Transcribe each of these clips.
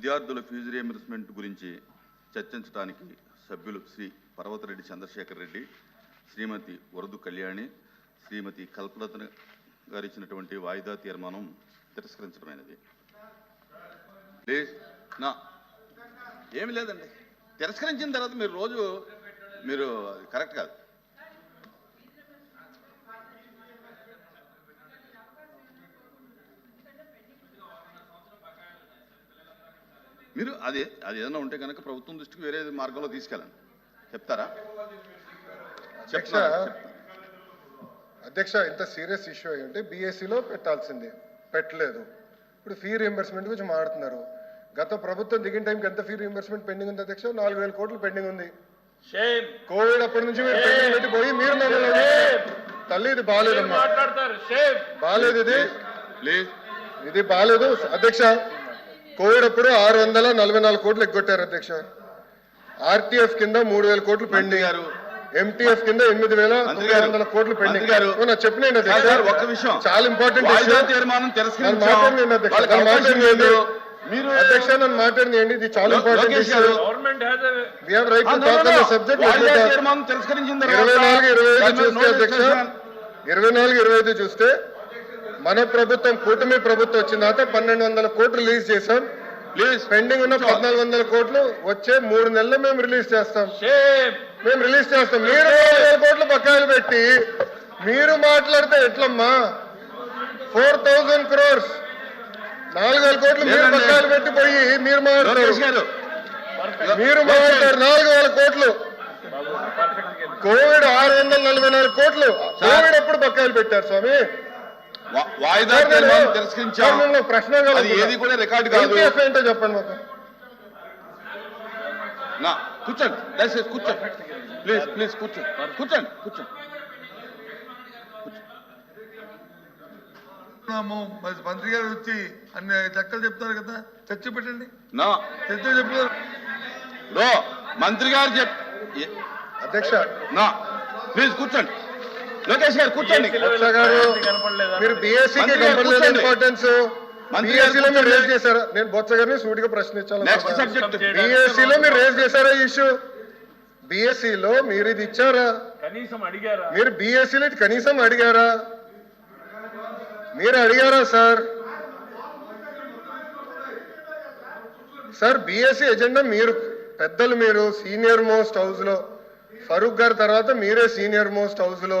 విద్యార్థుల fee reimbursement గురించి చర్చించడానికి సభ్యులు శ్రీ పర్వతరెడ్డి చంద్రశేఖర్ రెడ్డి శ్రీమతి వరదు కళ్యాణి శ్రీమతి కల్పరత్న గారు ఇచ్చినటువంటి వాయిదా తీర్మానం తిరస్కరించడమైనది. నా ఏమి లేదండి. తిరస్కరించిన తర్వాత మీరు రోజు మీరు అది కరెక్ట్ కాదు. మీరు అది అది ఏదైనా ఉంటే కనుక ప్రభుత్వం దృష్టికి వేరే మార్గంలో తీసుకెళ్ళండి. చెప్తారా. అధ్యక్ష ఇంత సీరియస్ ఇష్యూ అయి ఉంటే బీఎస్సీలో పెట్టాల్సిందే. పెట్టలేదు. ఇప్పుడు ఫీ రియంబర్స్మెంట్ గురించి మాట్లాడుతున్నారు. గత ప్రభుత్వం దిగిన టైంకి ఎంత ఫీ రియంబర్స్మెంట్ పెండింగ్ ఉంది అధ్యక్ష? నాలుగు వేల కోట్లు పెండింగ్ ఉంది. షేమ్. కోవిడ్ అప్పటి నుంచి మీరు పెండింగ్ పెట్టి పోయి మీరు. తల్లి ఇది బాగాలేదమ్మా. షేమ్. బాగాలేదు ఇది. ఇది బాగాలేదు. అధ్యక్ష కోవిడ్ అప్పుడు ఆరు వందల నలభై నాలుగు కోట్లు ఎగ్గొట్టారు అధ్యక్ష. ఆర్టీఎఫ్ కింద మూడు వేల కోట్లు పెండింగ్. గారు. ఎంటీఎఫ్ కింద ఎనిమిది వేల తొమ్మిది వందల కోట్లు పెండింగ్. చెప్పినండి సార్, ఒక్క విషయం. చాలా ఇంపార్టెంట్ తీర్మానం. మీరు అధ్యక్ష నన్ను మాట్లాడండి ఇది చాలా ఇంపార్టెంట్ సబ్జెక్ట్ నాలుగు ఐదు చూస్తే అధ్యక్ష. ఇరవై నాలుగు ఇరవై ఐదు చూస్తే మన ప్రభుత్వం కూటమి ప్రభుత్వం వచ్చిన తర్వాత పన్నెండు వందల కోట్లు రిలీజ్ చేశాం. ప్లీజ్ పెండింగ్ ఉన్న పద్నాలుగు వందల కోట్లు వచ్చే మూడు నెలలు మేము రిలీజ్ చేస్తాం. మేము రిలీజ్ చేస్తాం. మీరు కోట్లు బకాయిలు పెట్టి మీరు మాట్లాడితే ఎట్లమ్మా? ఫోర్ థౌజండ్ క్రోర్స్ నాలుగు వేల కోట్లు మీరు. బకాయిలు పెట్టి పోయి మీరు గారు. మీరు మాట్లాడారు నాలుగు వేల కోట్లు. కోవిడ్ ఆరు వందల నలభై నాలుగు కోట్లు. కోవిడ్ ఎప్పుడు బకాయిలు పెట్టారు స్వామి? వాయిదా తీర్మానం తిరస్కరించాం. ప్రశ్న. ఏది కూడా రికార్డు కాదు. ఏంటో చెప్పండి మాకు. నా కూర్చోండి. దయచేసి కూర్చోండి. ప్లీజ్ ప్లీజ్ కూర్చోండి. కూర్చోండి కూర్చోండి. మంత్రి గారు వచ్చి అన్ని లెక్కలు చెప్తారు కదా చర్చ పెట్టండి. నా. చర్చ చెప్తారు మంత్రి గారు చెప్ అధ్యక్ష. నా. ప్లీజ్ కూర్చోండి. లోకేష్ గారు కూర్చోండి. మీరు. ఇంపార్టెన్స్ బీఎస్సీలో మీరు కూర్చోండి. రేజ్ చేశారా. నేను బొత్స గారిని సూటిగా ప్రశ్నించాలి. బీఎస్సీలో మీరు రేజ్ చేశారా ఈ ఇష్యూ బీఎస్సీలో మీరు ఇది ఇచ్చారా? కనీసం అడిగారా? మీరు బీఎస్సీలో ఇది కనీసం అడిగారా? మీరు అడిగారా సార్? సార్ బీఎస్సీ ఎజెండా మీరు పెద్దలు మీరు సీనియర్ మోస్ట్ హౌస్లో. ఫరూక్ గారి తర్వాత మీరే సీనియర్ మోస్ట్ హౌస్లో.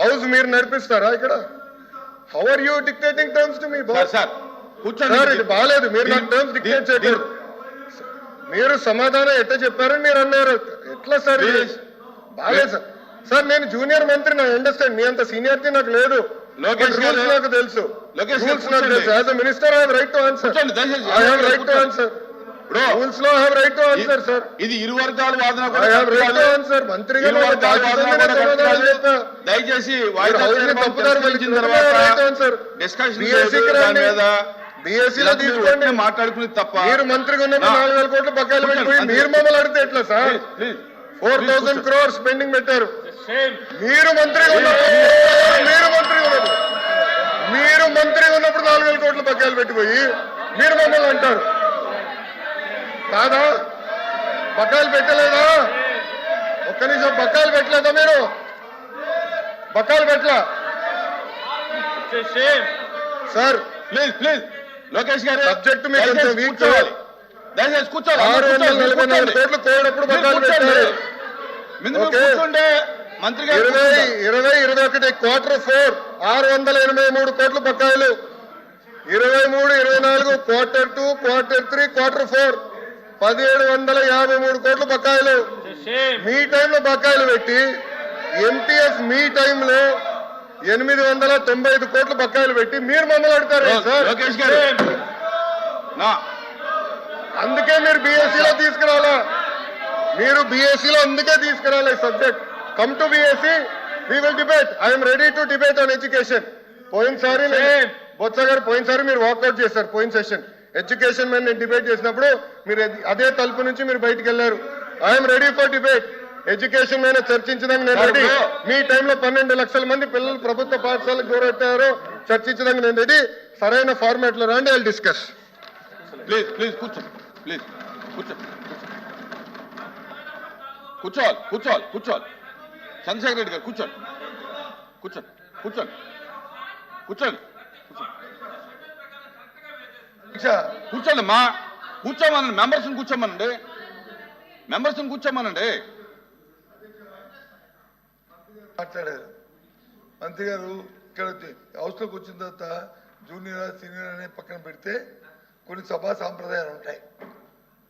హౌస్ మీరు నడిపిస్తారా ఇక్కడ? How are you dictating terms to me sir boss sir కూర్చోండి. ఇది బాగాలేదు మీరు నాకు టర్మ్స్ డిక్టేట్ చేయకూడదు. మీరు సమాధానం ఎట్ట చెప్పారని మీరు అన్నారు. ఎట్లా సార్. బాగాలేదు సార్. సార్ నేను జూనియర్ మంత్రి నాకు అండర్స్టాండ్ మీ అంత సీనియారిటీ నాకు లేదు. రూల్స్ నాకు తెలుసు. రూల్స్ నాకు. తెలుసు. As a minister I right to answer. I have right to. Answer రూల్స్లో have right to answer sir ఇది ఇరు వర్గాల వాదన ఐ కూడా హావ్ రైట్ టు. ఆన్సర్. సమాధానం చెప్పా. దయచేసి వాయిదా హౌస్ని తీర్మానం తప్పుదారి తర్వాత రైట్ ఆన్సర్ డిస్కషన్ దాని. మీద మాట్లాడుకునేది తప్ప మీరు మంత్రిగా ఉన్నప్పుడు నా- నాలుగు వేల కోట్లు అంతే. మీరు మమ్మల్ని అడిగితే ఎట్లా sir? Four thousand crores pending పెట్టారు. మీరు మంత్రిగా ఉన్నప్పుడు మీరు మంత్రిగా ఉన్నప్పుడు మీరు మంత్రిగా ఉన్నప్పుడు నాలుగు వేల కోట్లు బకాయిలు పెట్టిపోయి మీరు మమ్మల్ని అంటారు. కాదా? బకాయిలు పెట్టలేదా? ఒక్క నిమిషం బకాయిలు పెట్టలేదా మీరు? బకాయిలు పెట్టలా? Sir please please. లోకేష్ గారు మీకు దయచేసి కొంచెం దయచేసి ఆరు వందల నలభై నాలుగు. కోట్లు మీరు బకాయిలు. పెట్టారు. మీరు మంత్రి గారు ఇరవై. ఇరవై ఇరవై ఒకటి క్వార్టర్ ఫోర్ ఆరు వందల ఎనభై మూడు కోట్ల బకాయిలు. ఇరవై మూడు ఇరవై నాలుగు quarter two quarter three quarter four పదిహేడు వందల యాభై మూడు కోట్ల బకాయిలు. మీ టైంలో బకాయిలు పెట్టి ఎంటీఎఫ్ మీ టైంలో ఎనిమిది వందల తొంభై ఐదు కోట్ల బకాయిలు పెట్టి మీరు మమ్మల్ని అడతారు లో- సార్? లోకేష్ గారు. నా. అందుకే మీరు BSc లో తీసుకురాలా? మీరు BSc లో అందుకే తీసుకురాలే subject. Come to BSc we will debate I'm ready to debate on education పోయినసారి బొత్స గారు పోయినసారి మీరు వాకౌట్ చేశారు పోయిన సెషన్ ఎడ్యుకేషన్ మీద నేను డిబేట్ చేసినప్పుడు మీరు అది- తలుపు నుంచి మీరు బయటికి వెళ్ళారు I'm ready for debate education మీద చర్చించడానికి నేను రెడీ మీ టైంలో పన్నెండు లక్షల మంది పిల్లలు ప్రభుత్వ పాఠశాలకు దూరెట్టారు. చర్చించడానికి నేను రెడీ సరైన ఫార్మాట్లో రండి ఐ డిస్కస్ ప్లీజ్ ప్లీజ్ కూర్చోండి ప్లీజ్ కూర్చోండి కూర్చోవాలి కూర్చోవాలి కూర్చోవాలి. చంద్రశేఖర్ రెడ్డి గారు కూర్చోండి. కూర్చోండి కూర్చోండి. కూర్చోండి అధ్యక్ష కూర్చోండి మా కూర్చోమనండి మెంబర్స్ని కూర్చోమనండి. మెంబర్స్ని కూర్చోమనండి. మాట్లాడారు మంత్రి గారు ఇక్కడ హౌస్లోకి వచ్చిన తర్వాత జూనియర్ సీనియర్ అనే పక్కన పెడితే కొన్ని సభా సాంప్రదాయాలు ఉంటాయి.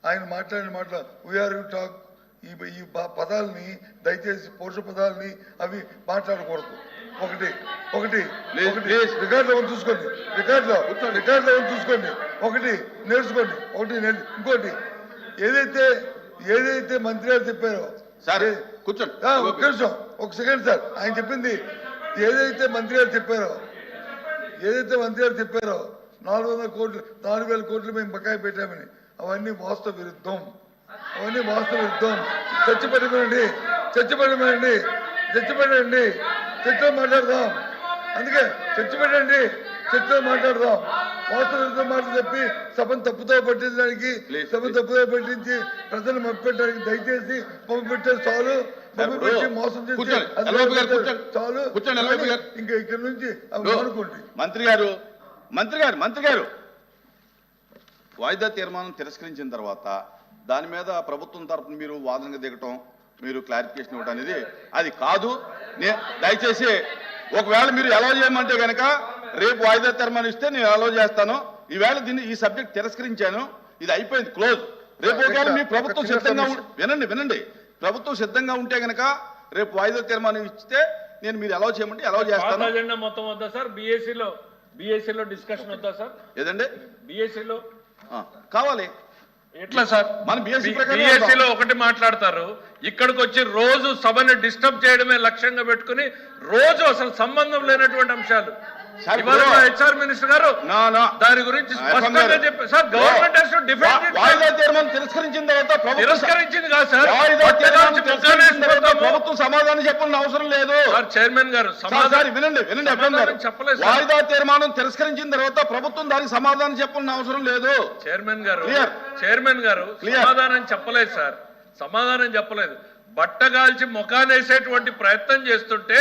ఆయన మాట్లాడిన మాటలు వీఆర్ యూ టాక్ ఈ పదాలని దయచేసి పౌరుష పదాలని అవి మాట్లాడకూడదు. ఒకటి ఒకటి ఒకటి. రికార్డులో ఉంది చూసుకోండి. రికార్డులో రికార్డులో ఉంది చూసుకోండి. ఒకటి నేర్చుకోండి. ఒకటి ఇంకోటి. ఏదైతే ఏదైతే మంత్రి గారు చెప్పారో సార్ కూర్చోండి. నిమిషం ఒక సెకండ్ సార్. ఆయన చెప్పింది ఏదైతే మంత్రి గారు చెప్పారో ఏదైతే మంత్రి గారు చెప్పారో నాలుగు వందల కోట్లు నాలుగు వేల కోట్లు మేము బకాయి పెట్టామని అవన్నీ వాస్తవ విరుద్ధం. అవన్నీ వాస్తవ విరుద్ధం. పెట్టమనండి. చర్చ పెట్టండి చర్చలో మాట్లాడదాం. అందుకే చర్చ పెట్టండి చర్చలో మాట్లాడదాం. వాస్తవ విరుద్ధం మాటలు చెప్పి సభను తప్పుతో పట్టించడానికి సభను please. తప్పుదో పట్టించి ప్రజలు మభ్యపెట్టడానికి దయచేసి మభ్యపెట్టారు చాలు. మంత్రి గారు మంత్రి గారు మంత్రి గారు. వాయిదా తీర్మానం తిరస్కరించిన తర్వాత దాని మీద ప్రభుత్వం తరపున మీరు వాదనగా దిగటం మీరు క్లారిఫికేషన్ ఇవ్వడం అనేది అది కాదు. దయచేసి ఒకవేళ మీరు ఎలా చేయమంటే కనుక రేపు వాయిదా తీర్మానం ఇస్తే నేను ఎలా చేస్తాను. ఈవేళ దీన్ని ఈ సబ్జెక్ట్ తిరస్కరించాను. ఇది అయిపోయింది క్లోజ్ రేపు ఒకవేళ మీ ప్రభుత్వం సిద్ధంగా వినండి వినండి. ప్రభుత్వం సిద్ధంగా ఉంటే గనక రేపు వాయిదా తీర్మానం ఇస్తే నేను మీరు ఎలా చేయమంటే ఎలా చేస్తాను. అజెండా మొత్తం వద్దా సార్? బీఎస్సీలో బీఎస్సీలో డిస్కషన్ వద్దా సార్? ఏదండి? బీఎస్సీలో కావాలి. ఎట్లా సార్? మన BSc ప్రకారం బీఎస్సీలో ఒకటి మాట్లాడతారు. ఇక్కడికి వచ్చి రోజు సభని డిస్టర్బ్ చేయడమే లక్ష్యంగా పెట్టుకుని రోజు అసలు సంబంధం లేనటువంటి అంశాలు. హెచ్ఆర్ మినిస్టర్ గారు దాని గురించి స్పష్టంగా. చెప్పారు సార్ గవర్నమెంట్ వాయిదా. తీర్మానం తర్వాత తిరస్కరించింది కాదు సార్. ప్రభుత్వం సమాధానం చెప్పాల్సిన అవసరం లేదు సార్ చైర్మన్ గారు సమాధానం వినండి వినండి సమాధానం చెప్పలేదు. వాయిదా తీర్మానం తిరస్కరించిన తర్వాత ప్రభుత్వం దానికి సమాధానం చెప్పాల్సిన అవసరం లేదు చైర్మన్ గారు. చైర్మన్ గారు. సమాధానం చెప్పలేదు సార్ సమాధానం చెప్పలేదు బట్టగాల్చి ముఖానేసేటువంటి ప్రయత్నం చేస్తుంటే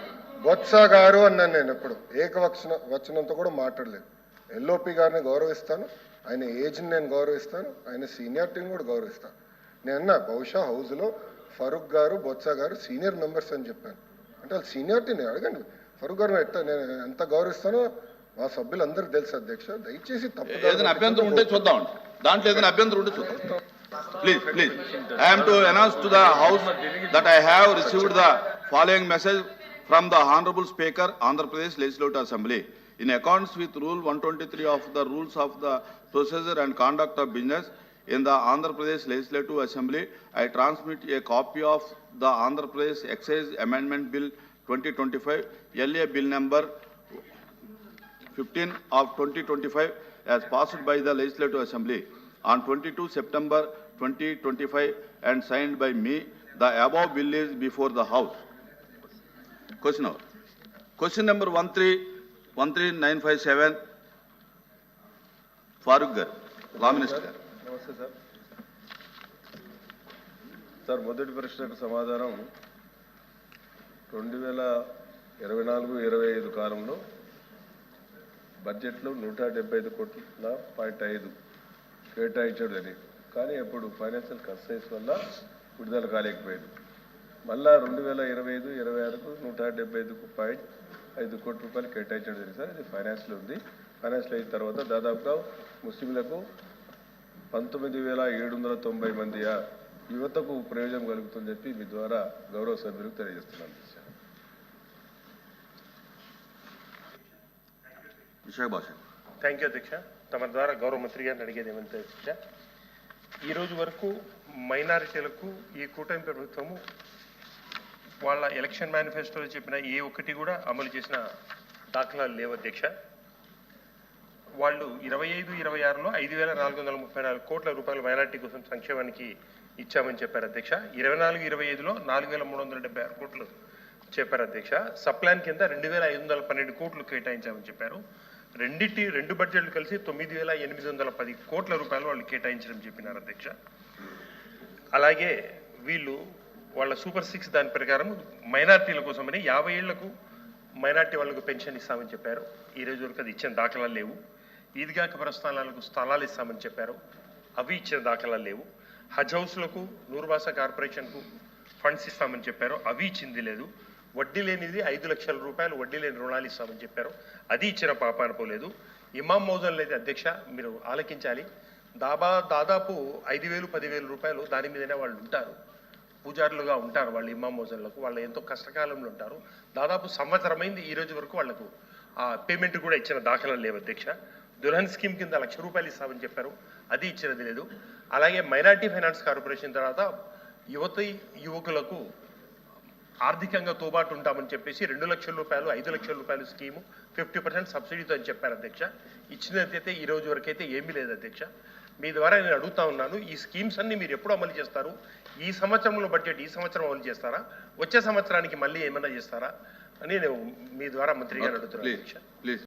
బొత్స గారు అన్నాను నేను ఎప్పుడు. ఏకవక్షణ వచనంతో కూడా మాట్లాడలేదు. ఎల్ఓపి గారిని గౌరవిస్తాను. ఆయన ఏజ్ని నేను గౌరవిస్తాను. ఆయన సీనియారిటీని కూడా గౌరవిస్తాను. నేను అన్నా బహుశా హౌస్లో ఫరూక్ గారు బొత్స గారు సీనియర్ మెంబర్స్ అని చెప్పాను. అంటే వాళ్ళు సీనియారిటీ నేను అడగండి. ఫరూక్ గారు ఎట్లా నేను ఎంత గౌరవిస్తానో మా సభ్యులందరూ తెలుసు అధ్యక్ష. దయచేసి తప్పు ఏదైనా అభ్యంతరం ఉంటే చూద్దాం. దాంట్లో ఏదైనా అభ్యంతరం ఉంటే చూద్దాం. Please please I'm to announce to the house that I have received the following message from the Honorable Speaker, Andhra Pradesh Legislative Assembly. In accordance with Rule 123 of the Rules of the Procedure and Conduct of Business in the Andhra Pradesh Legislative Assembly, I transmit a copy of the Andhra Pradesh Excise Amendment Bill 2025, LA Bill number 15 of 2025 as passed by the Legislative Assembly on 22 September 2025 and signed by me. The above bill is before the House. Question hour question number one three one three nine five seven Farooq గారు law minister గారు నమస్తే sir sir మొదటి ప్రశ్నకు సమాధానం రెండు వేల ఇరవై నాలుగు ఇరవై ఐదు కాలంలో బడ్జెట్లో నూట డెబ్బై ఐదు కోట్ల పాయింట్ ఐదు కేటాయించడం జరిగింది. కానీ అప్పుడు ఫైనాన్షియల్ కన్సైన్స్ వల్ల విడుదల కాలేకపోయింది. మళ్ళా రెండు వేల ఇరవై ఐదు ఇరవై ఆరుకు నూట డెబ్బై ఐదు పాయింట్ ఐదు కోట్ల రూపాయలు కేటాయించడం జరిగింది సార్. ఇది ఫైనాన్స్లో ఉంది. ఫైనాన్స్లో అయిన తర్వాత దాదాపుగా ముస్లింలకు పంతొమ్మిది వేల ఏడు వందల తొంభై మంది యువతకు ప్రయోజనం కలుగుతుందని చెప్పి మీ ద్వారా గౌరవ సభ్యులకు తెలియజేస్తున్నాను సార్. విశాఖ భాష. థ్యాంక్ యూ అధ్యక్ష. తమ ద్వారా గౌరవ మంత్రి గారిని అడిగేది ఏమంటే అధ్యక్ష ఈ రోజు వరకు మైనారిటీలకు ఈ కూటమి ప్రభుత్వము వాళ్ళ ఎలక్షన్ మేనిఫెస్టోలో చెప్పిన ఏ ఒక్కటి కూడా అమలు చేసిన దాఖలాలు లేవు అధ్యక్ష. వాళ్ళు ఇరవై ఐదు ఇరవై ఆరులో ఐదు వేల నాలుగు వందల ముప్పై నాలుగు కోట్ల రూపాయలు మైనార్టీ కోసం సంక్షేమానికి ఇచ్చామని చెప్పారు అధ్యక్ష. ఇరవై నాలుగు ఇరవై ఐదులో నాలుగు వేల మూడు వందల డెబ్బై ఆరు కోట్లు చెప్పారు అధ్యక్ష. సప్లాన్ కింద రెండు వేల ఐదు వందల పన్నెండు కోట్లు కేటాయించామని చెప్పారు. రెండిటి రెండు బడ్జెట్లు కలిసి తొమ్మిది వేల ఎనిమిది వందల పది కోట్ల రూపాయలు వాళ్ళు కేటాయించడం చెప్పినారు అధ్యక్ష. అలాగే వీళ్ళు వాళ్ళ సూపర్ సిక్స్ దాని ప్రకారం మైనార్టీల కోసమని యాభై ఏళ్ళకు మైనార్టీ వాళ్ళకు పెన్షన్ ఇస్తామని చెప్పారు. ఈ రోజు వరకు అది ఇచ్చిన దాఖలాలు లేవు. ఈద్గాక ప్రస్థానాలకు స్థలాలు ఇస్తామని చెప్పారు. అవి ఇచ్చిన దాఖలాలు లేవు. హజ్ హౌస్లకు నూర్వాస కార్పొరేషన్కు ఫండ్స్ ఇస్తామని చెప్పారు. అవి ఇచ్చింది లేదు. వడ్డీ లేనిది ఐదు లక్షల రూపాయలు వడ్డీ లేని రుణాలు ఇస్తామని చెప్పారు. అది ఇచ్చిన పాపాన పోలేదు ఇమాం మౌజన్ లేదు అధ్యక్ష మీరు ఆలకించాలి. దాబా దాదాపు ఐదు వేలు పదివేలు రూపాయలు దాని మీదనే వాళ్ళు ఉంటారు. పూజారులుగా ఉంటారు వాళ్ళు ఇమాం మోజన్లకు వాళ్ళు ఎంతో కష్టకాలంలో ఉంటారు. దాదాపు సంవత్సరమైంది ఈ రోజు వరకు వాళ్ళకు ఆ పేమెంట్ కూడా ఇచ్చిన దాఖలాలు లేవు అధ్యక్ష. దుల్హన్ స్కీమ్ కింద లక్ష రూపాయలు ఇస్తామని చెప్పారు. అది ఇచ్చినది లేదు. అలాగే మైనార్టీ ఫైనాన్స్ కార్పొరేషన్ తర్వాత యువతి యువకులకు ఆర్థికంగా తోబాటు ఉంటామని చెప్పేసి రెండు లక్షల రూపాయలు ఐదు లక్షల రూపాయలు స్కీము ఫిఫ్టీ పర్సెంట్ సబ్సిడీతో అని చెప్పారు అధ్యక్ష. ఇచ్చినట్టయితే ఈ రోజు వరకు అయితే ఏమీ లేదు అధ్యక్ష. మీ ద్వారా నేను అడుగుతా ఉన్నాను. ఈ స్కీమ్స్ అన్ని మీరు ఎప్పుడు అమలు చేస్తారు? ఈ సంవత్సరంలో బడ్జెట్ ఈ సంవత్సరం అమలు చేస్తారా? వచ్చే సంవత్సరానికి మళ్ళీ ఏమైనా చేస్తారా? అని నేను మీ ద్వారా మంత్రి గారు అడుగుతున్నాను.